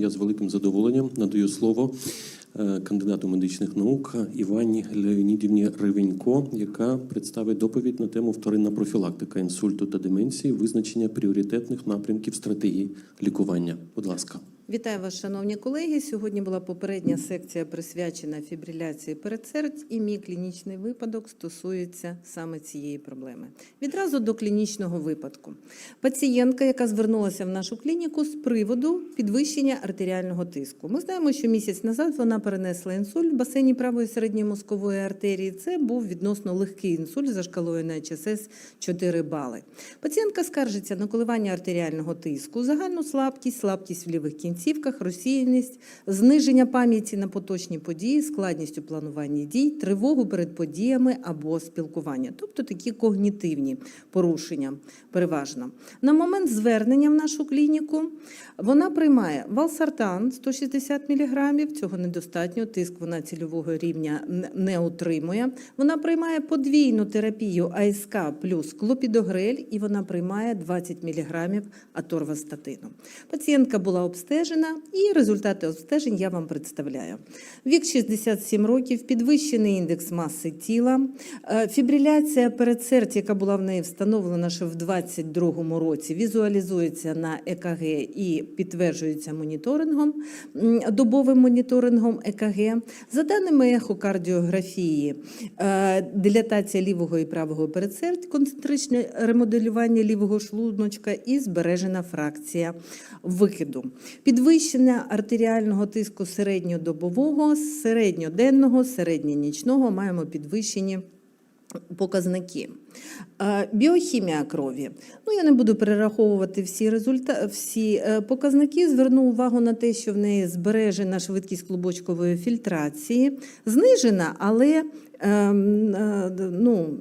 Я з великим задоволенням надаю слово е, кандидату медичних наук Івані Леонідівні Ривенько, яка представить доповідь на тему вторинна профілактика інсульту та деменції, визначення пріоритетних напрямків стратегії лікування. Будь ласка. Вітаю вас, шановні колеги. Сьогодні була попередня секція присвячена фібриляції передсердь, і мій клінічний випадок стосується саме цієї проблеми. Відразу до клінічного випадку. Пацієнтка, яка звернулася в нашу клініку з приводу підвищення артеріального тиску. Ми знаємо, що місяць назад вона перенесла інсульт в басейні правої середньої мозкової артерії. Це був відносно легкий інсульт за шкалою на ЧСС 4 бали. Пацієнтка скаржиться на коливання артеріального тиску, загальну слабкість, слабкість в лівих кінцівках, розсіяність, зниження пам'яті на поточні події, складність у плануванні дій, тривогу перед подіями або спілкування, тобто такі когнітивні порушення переважно. На момент звернення в нашу клініку вона приймає валсартан 160 мг, цього недостатньо, тиск вона цільового рівня не- утримує. Вона приймає подвійну терапію АСК плюс клопідогрель і вона приймає 20 мг аторвастатину. Пацієнтка була обстежена і результати обстежень я вам представляю. Вік 67 років, підвищений індекс маси тіла, е, фібриляція передсердь, яка була в неї встановлена ще в 2022 році, візуалізується на ЕКГ і підтверджується моніторингом, добовим моніторингом ЕКГ. За даними ехокардіографії, е, дилатація лівого і правого передсердь, концентричне ремоделювання лівого шлуночка і збережена фракція викиду. Підвищення артеріального тиску середньодобового, середньоденного, середньонічного маємо підвищені показники. Е, Біохімія крові. Ну, я не буду перераховувати всі результа... всі е, показники. Зверну увагу на те, що в неї збережена швидкість клубочкової фільтрації, знижена, але ем, е, ну,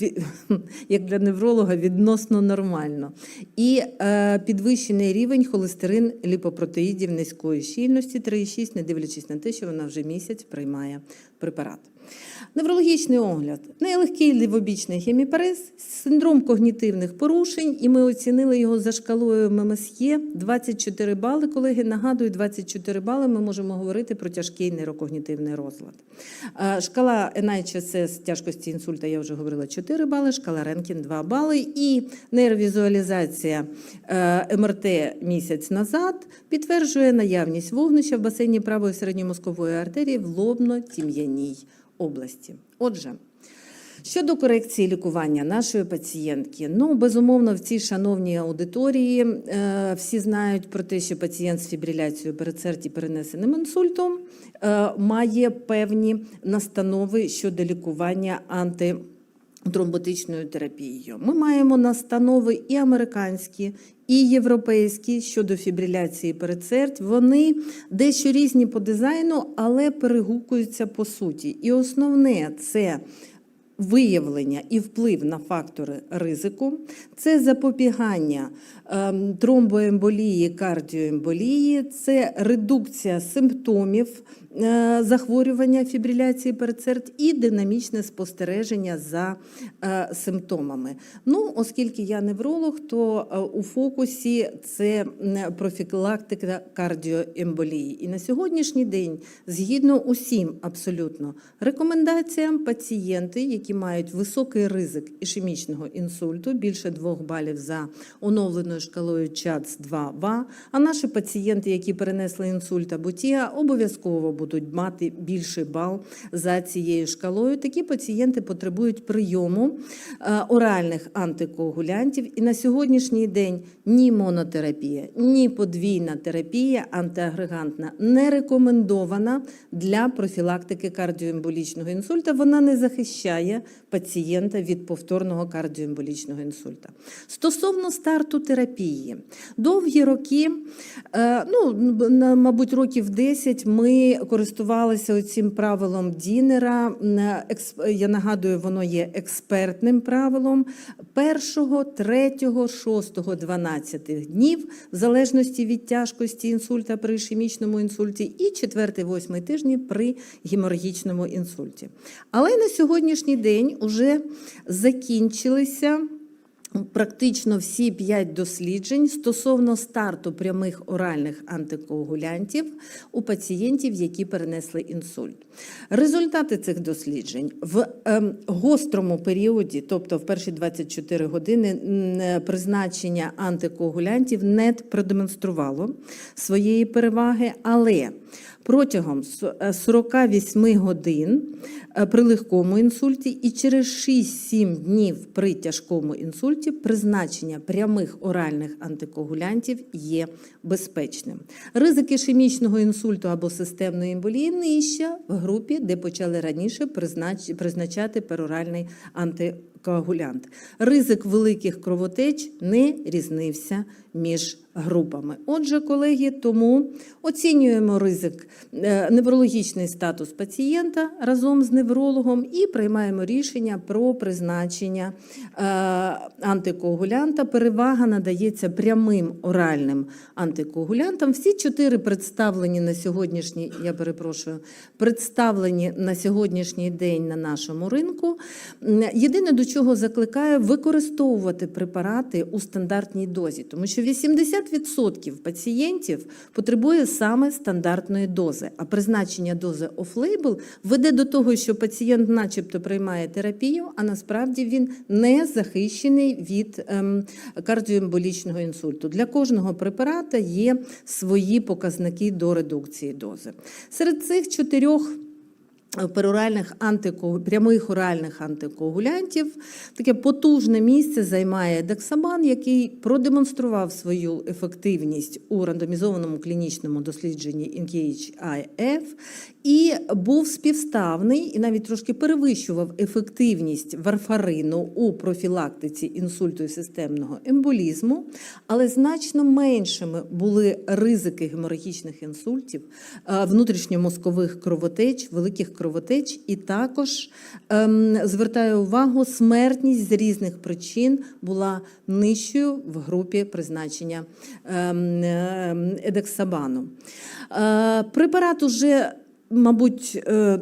як для невролога, відносно нормально. І е, підвищений рівень холестерин ліпопротеїдів низької щільності 3,6, не дивлячись на те, що вона вже місяць приймає препарат. Неврологічний огляд. Нелегкий лівобічний хеміпарез, синдром когнітивних порушень, і ми оцінили його за шкалою ММСЄ 24 бали. Колеги, нагадую, 24 бали ми можемо говорити про тяжкий нейрокогнітивний розлад. Е, Шкала NIHSS тяжкості інсульта, я вже говорила, 4 бали, шкала Ренкін 2 бали. І нейровізуалізація е, МРТ місяць назад підтверджує наявність вогнища в басейні правої середньомозкової артерії в лобно-тім'яній області. Отже, Щодо корекції лікування нашої пацієнтки, ну безумовно, в цій шановній аудиторії е, всі знають про те, що пацієнт з фібриляцією перецерті перенесеним інсультом е, має певні настанови щодо лікування анти. Тромботичною терапією. Ми маємо настанови і американські, і європейські щодо фібриляції передсердь. Вони дещо різні по дизайну, але перегукуються по суті. І основне це виявлення і вплив на фактори ризику, це запобігання ем, тромбоемболії, кардіоемболії, це редукція симптомів захворювання фібриляції передсердь і динамічне спостереження за е, симптомами. Ну, оскільки я невролог, то е, у фокусі це профілактика кардіоемболії. І на сьогоднішній день, згідно усім абсолютно рекомендаціям, пацієнти, які мають високий ризик ішемічного інсульту, більше 2 балів за оновленою шкалою ЧАЦ 2 ва а наші пацієнти, які перенесли інсульт або ТІА, обов'язково будуть мати більший бал за цією шкалою. Такі пацієнти потребують прийому е, оральних антикоагулянтів. І на сьогоднішній день ні монотерапія, ні подвійна терапія антиагрегантна не рекомендована для профілактики кардіоемболічного інсульта. Вона не захищає пацієнта від повторного кардіоемболічного інсульта. Стосовно старту терапії, довгі роки, е, ну, мабуть, років 10 ми користувалися цим правилом Дінера. Я нагадую, воно є експертним правилом першого, третього, шостого, дванадцятих днів, в залежності від тяжкості інсульта при ішемічному інсульті, і четвертий, восьмий тижні при геморагічному інсульті. Але на сьогоднішній день вже закінчилися Практично всі п'ять досліджень стосовно старту прямих оральних антикоагулянтів у пацієнтів, які перенесли інсульт. Результати цих досліджень в ем, гострому періоді, тобто в перші 24 години, е, призначення антикоагулянтів не продемонструвало своєї переваги, але протягом с- е, 48 годин е, при легкому інсульті і через 6-7 днів при тяжкому інсульті призначення прямих оральних антикоагулянтів є безпечним. Ризик ішемічного інсульту або системної емболії нижча в групі, де почали раніше призначати пероральний антикоагулянт. Ризик великих кровотеч не різнився між групами. Отже, колеги, тому оцінюємо ризик, е, неврологічний статус пацієнта разом з неврологом і приймаємо рішення про призначення е, антикоагулянта. Перевага надається прямим оральним антикоагулянтам. Всі чотири представлені на сьогоднішній, я перепрошую, представлені на сьогоднішній день на нашому ринку. Єдине, до чого закликаю, використовувати препарати у стандартній дозі, тому що 80% пацієнтів потребує саме стандартної дози. А призначення дози офлейбл веде до того, що пацієнт, начебто, приймає терапію, а насправді він не захищений від ем, кардіоемболічного інсульту. Для кожного препарата є свої показники до редукції дози. Серед цих чотирьох пероральних антико... прямих оральних антикоагулянтів. Таке потужне місце займає дексабан, який продемонстрував свою ефективність у рандомізованому клінічному дослідженні ENGAGE-IF і був співставний і навіть трошки перевищував ефективність варфарину у профілактиці інсульту і системного емболізму, але значно меншими були ризики геморагічних інсультів, е, внутрішньомозкових кровотеч, великих кровотеч, і також ем, звертаю увагу, смертність з різних причин була нижчою в групі призначення ем, ем, едексабану. Е, Препарат уже Мабуть, е,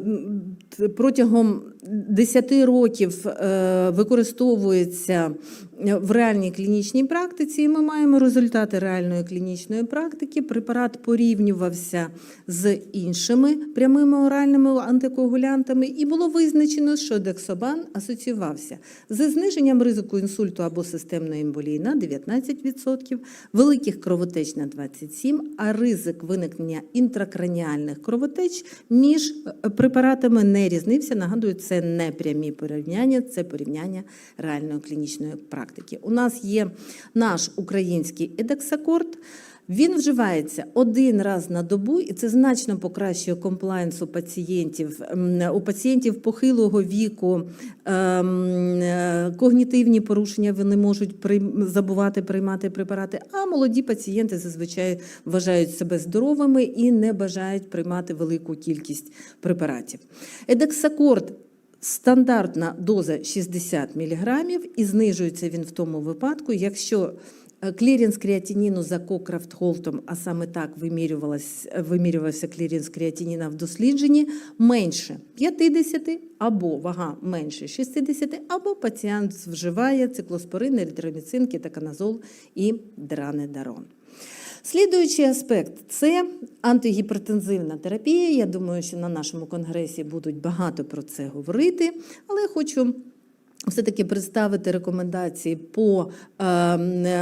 протягом 10 років е, використовується в реальній клінічній практиці, і ми маємо результати реальної клінічної практики. Препарат порівнювався з іншими прямими оральними антикоагулянтами, і було визначено, що дексобан асоціювався з зниженням ризику інсульту або системної емболії на 19%, великих кровотеч на 27%, а ризик виникнення інтракраніальних кровотеч між е, препаратами не різнився. Нагадую, це не прямі порівняння, це порівняння реальної клінічної практики. У нас є наш український едексакорд. Він вживається один раз на добу, і це значно покращує комплаєнс у пацієнтів. У пацієнтів похилого віку ем, е, когнітивні порушення вони можуть забувати приймати препарати. А молоді пацієнти зазвичай вважають себе здоровими і не бажають приймати велику кількість препаратів. Едексакорд Стандартна доза 60 мг і знижується він в тому випадку, якщо е, клірінс креатиніну за Кокрафт-Холтом, а саме так вимірювався клірінс креатиніна в дослідженні, менше 50 або вага менше 60, або пацієнт вживає циклоспорин, еритроміцин, кетаканазол і дранедарон. Слідуючий аспект це антигіпертензивна терапія. Я думаю, що на нашому конгресі будуть багато про це говорити, але хочу. Все-таки представити рекомендації по е,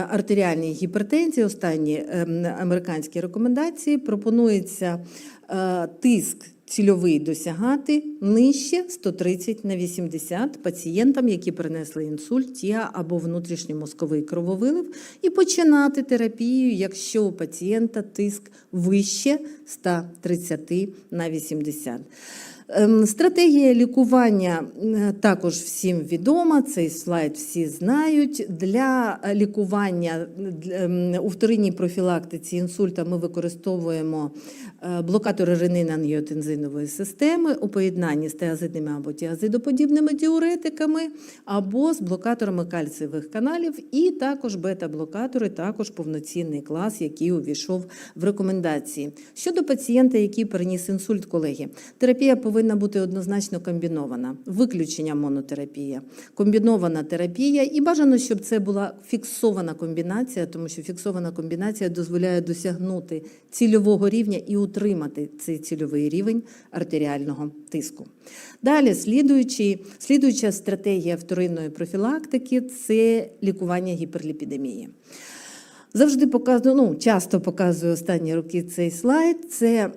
артеріальній гіпертензії. Останні е, американські рекомендації пропонується е, тиск цільовий досягати нижче 130 на 80 пацієнтам, які перенесли інсульт, тіа або внутрішньомозковий крововилив, і починати терапію, якщо у пацієнта тиск вище 130 на 80. Ем, Стратегія лікування е, також всім відома. Цей слайд всі знають. Для лікування у вторинній профілактиці інсульта ми використовуємо блокатори ренин-ангіотензинової системи у поєднанні з тиазидними або тиазидоподібними діуретиками, або з блокаторами кальцієвих каналів, і також бета-блокатори, також повноцінний клас, який увійшов в рекомендації. Щодо пацієнта, який переніс інсульт, колеги, терапія повинна бути однозначно комбінована. Виключення монотерапія, комбінована терапія, і бажано, щоб це була фіксована комбінація, тому що фіксована комбінація дозволяє досягнути цільового рівня і утримати цей цільовий рівень артеріального тиску. Далі, слідуючий, слідуюча стратегія вторинної профілактики це лікування гіперліпідемії. Завжди показую, ну часто показую останні роки цей слайд. Це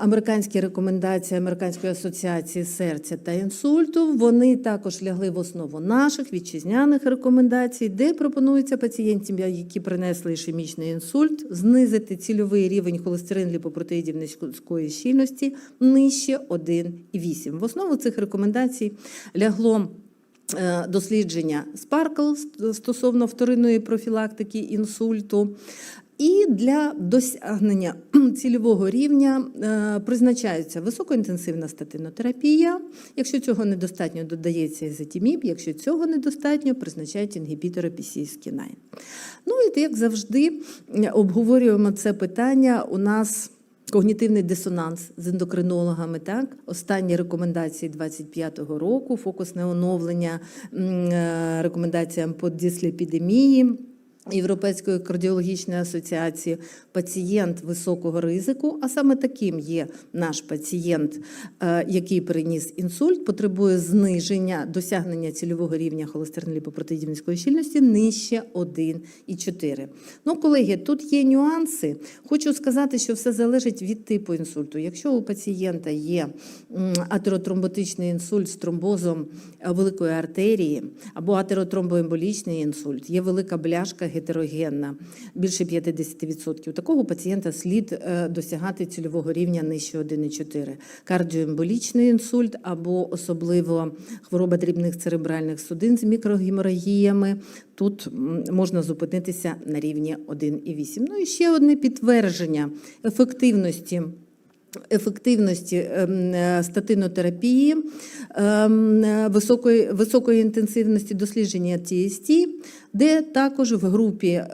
американські рекомендації Американської асоціації серця та інсульту. Вони також лягли в основу наших вітчизняних рекомендацій, де пропонується пацієнтам, які принесли ішемічний інсульт, знизити цільовий рівень холестерин ліпопротеїдів низької щільності нижче 1,8. В основу цих рекомендацій лягло. Е, дослідження Sparkle стосовно вторинної профілактики інсульту. І для досягнення цільового рівня е, призначається високоінтенсивна статинотерапія. Якщо цього недостатньо, додається ізотіміб. Якщо цього недостатньо, призначають інгібітори PCSK9. Ну і як завжди обговорюємо це питання. У нас Когнітивний дисонанс з ендокринологами, так останні рекомендації 25-го року, фокусне оновлення е, рекомендаціям по дислепідемії. Європейської кардіологічної асоціації пацієнт високого ризику, а саме таким є наш пацієнт, е, який переніс інсульт, потребує зниження досягнення цільового рівня холестерин-ліпопротеїдівської щільності нижче 1,4. Ну, колеги, тут є нюанси. Хочу сказати, що все залежить від типу інсульту. Якщо у пацієнта є атеротромботичний інсульт з тромбозом е, великої артерії або атеротромбоемболічний інсульт, є велика бляшка гетерогенна, більше 50%. Такого пацієнта слід е, досягати цільового рівня нижче 1,4. Кардіоемболічний інсульт або особливо хвороба дрібних церебральних судин з мікрогеморагіями. Тут можна зупинитися на рівні 1,8. Ну і ще одне підтвердження ефективності ефективності ем, е, статинотерапії, ем, е, високої, високої інтенсивності дослідження TST, де також в групі е,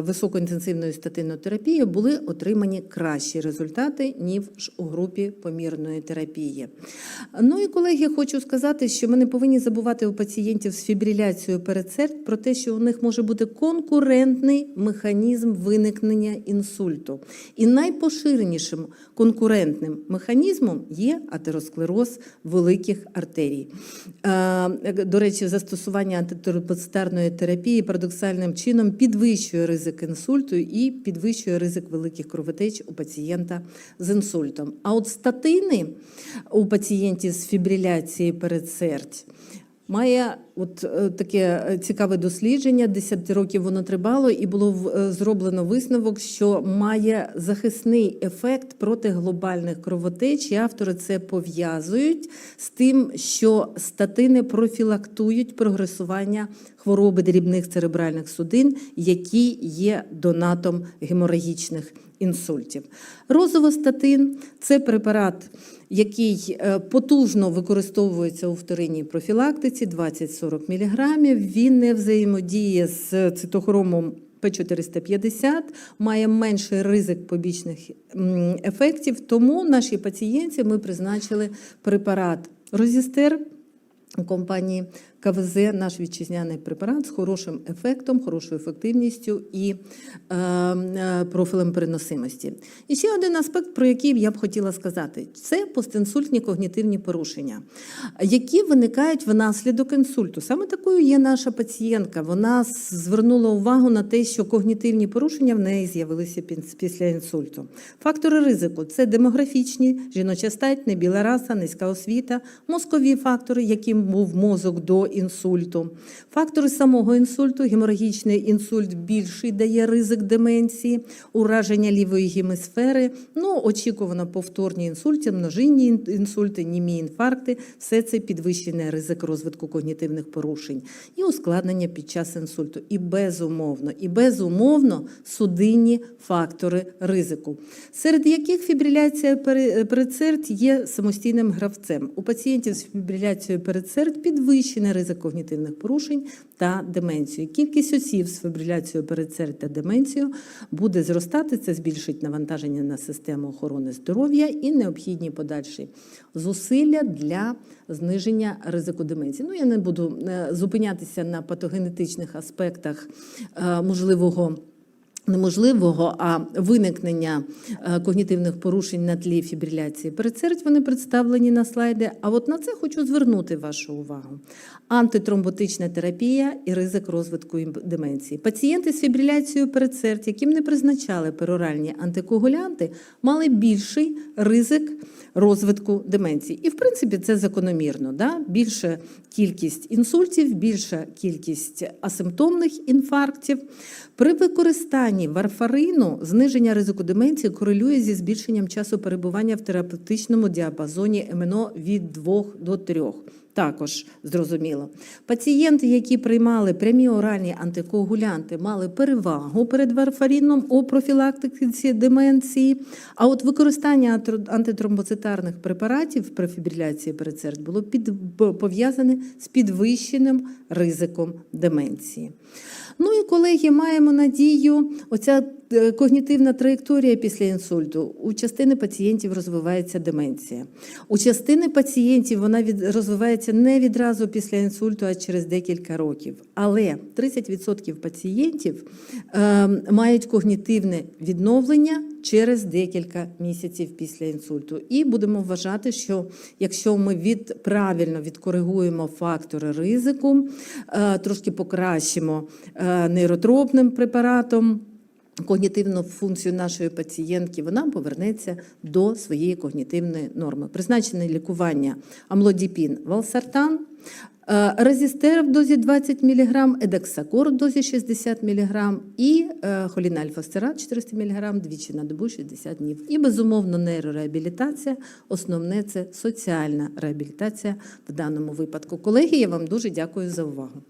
високоінтенсивної статинотерапії були отримані кращі результати, ніж у групі помірної терапії. Ну і колеги, хочу сказати, що ми не повинні забувати у пацієнтів з фібриляцією передсердь про те, що у них може бути конкурентний механізм виникнення інсульту. І найпоширенішим конкурентним механізмом є атеросклероз великих артерій. Е, До речі, застосування антитерапевтичної терапії парадоксальним чином підвищує ризик інсульту і підвищує ризик великих кровотеч у пацієнта з інсультом. А от статини у пацієнтів з фібриляцією передсердь Має от е, таке е, цікаве дослідження. 10 років воно тривало, і було е, зроблено висновок, що має захисний ефект проти глобальних кровотеч. І автори це пов'язують з тим, що статини профілактують прогресування хвороби дрібних церебральних судин, які є донатом геморагічних інсультів. Розовостатин це препарат, який е, потужно використовується у вторинній профілактиці 20-40 мг. Він не взаємодіє з цитохромом П450, має менший ризик побічних ефектів. Тому нашій пацієнтці ми призначили препарат Розістер компанії КВЗ, наш вітчизняний препарат з хорошим ефектом, хорошою ефективністю і е, е, профілем переносимості. І ще один аспект, про який я б хотіла сказати, це постінсультні когнітивні порушення, які виникають внаслідок інсульту. Саме такою є наша пацієнтка. Вона звернула увагу на те, що когнітивні порушення в неї з'явилися після інсульту. Фактори ризику це демографічні, жіноча стать, небіла раса, низька освіта, мозкові фактори, яким був мозок до інсульту. Фактори самого інсульту, геморагічний інсульт більший дає ризик деменції, ураження лівої гемісфери, ну, очікувано повторні інсульти, множинні інсульти, німі інфаркти. Все це підвищений ризик розвитку когнітивних порушень і ускладнення під час інсульту. І безумовно, і безумовно судинні фактори ризику, серед яких фібриляція пере- передсердь є самостійним гравцем. У пацієнтів з фібриляцією передсердь підвищений ризик ризик когнітивних порушень та деменцію. Кількість осіб з фібриляцією передсердь та деменцією буде зростати. Це збільшить навантаження на систему охорони здоров'я і необхідні подальші зусилля для зниження ризику деменції. Ну я не буду е, зупинятися на патогенетичних аспектах е, можливого. Неможливого, а виникнення е, когнітивних порушень на тлі фібриляції передсердь вони представлені на слайді. А от на це хочу звернути вашу увагу. Антитромботична терапія і ризик розвитку деменції. Пацієнти з фібриляцією передсердь, яким не призначали пероральні антикоагулянти, мали більший ризик розвитку деменції. І в принципі це закономірно. Да? Більша кількість інсультів, більша кількість асимптомних інфарктів. При використанні варфарину зниження ризику деменції корелює зі збільшенням часу перебування в терапевтичному діапазоні МНО від 2 до 3. Також зрозуміло. Пацієнти, які приймали прямі оральні антикоагулянти, мали перевагу перед варфаріном у профілактиці деменції. А от використання антитромбоцитарних препаратів при фібриляції передсердь було під, пов'язане з підвищеним ризиком деменції. Ну і колеги, маємо надію, оця е, когнітивна траєкторія після інсульту. У частини пацієнтів розвивається деменція. У частини пацієнтів вона від, розвивається не відразу після інсульту, а через декілька років. Але 30% пацієнтів е, мають когнітивне відновлення через декілька місяців після інсульту. І будемо вважати, що якщо ми від правильно відкоригуємо фактори ризику, е, трошки покращимо е, нейротропним препаратом. Когнітивну функцію нашої пацієнтки вона повернеться до своєї когнітивної норми. Призначене лікування амлодіпін, валсартан, е, резістер в дозі 20 мг, едексакор в дозі 60 мг і е, холінальфостерат 400 мг двічі на добу 60 днів. І безумовно нейрореабілітація. Основне це соціальна реабілітація в даному випадку. Колеги, я вам дуже дякую за увагу.